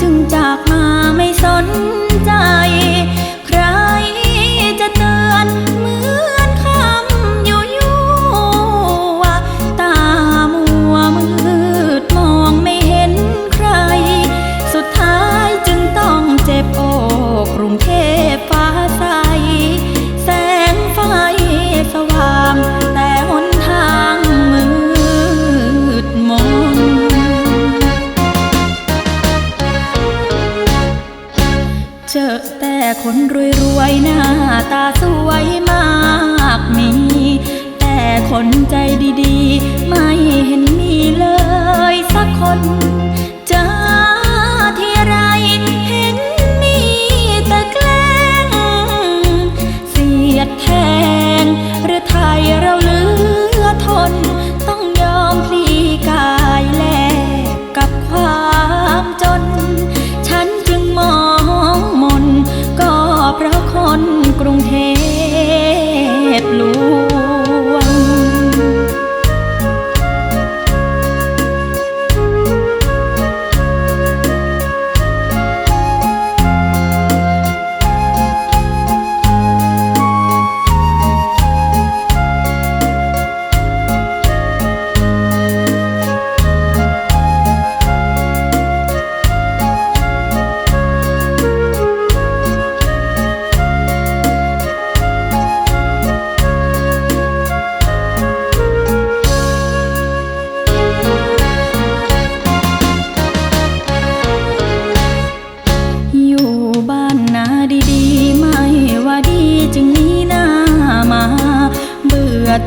จึงจากมาไม่สนใจ ตาสวยมากมี แต่คนใจดีๆ ไม่เห็นมีเลยสักคน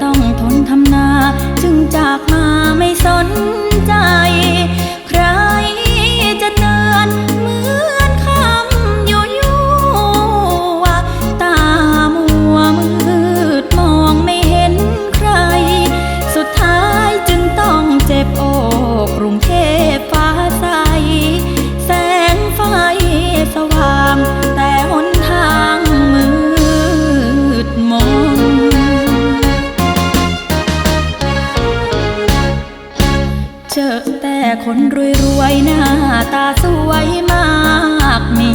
ต้องทนทำนา จึงจากมาไม่สนใจ เจอแต่คนรวยรวยหน้าตาสวยมากมี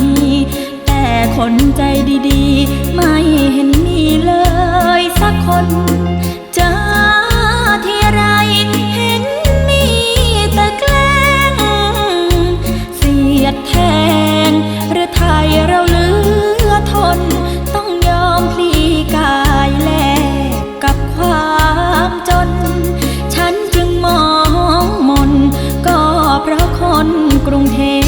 แต่คนใจดีๆ ไม่เห็นมีเลยสักคนเจอที่ไรเห็นมีแต่แกล้ง เสียแทงหรือไทย không thêm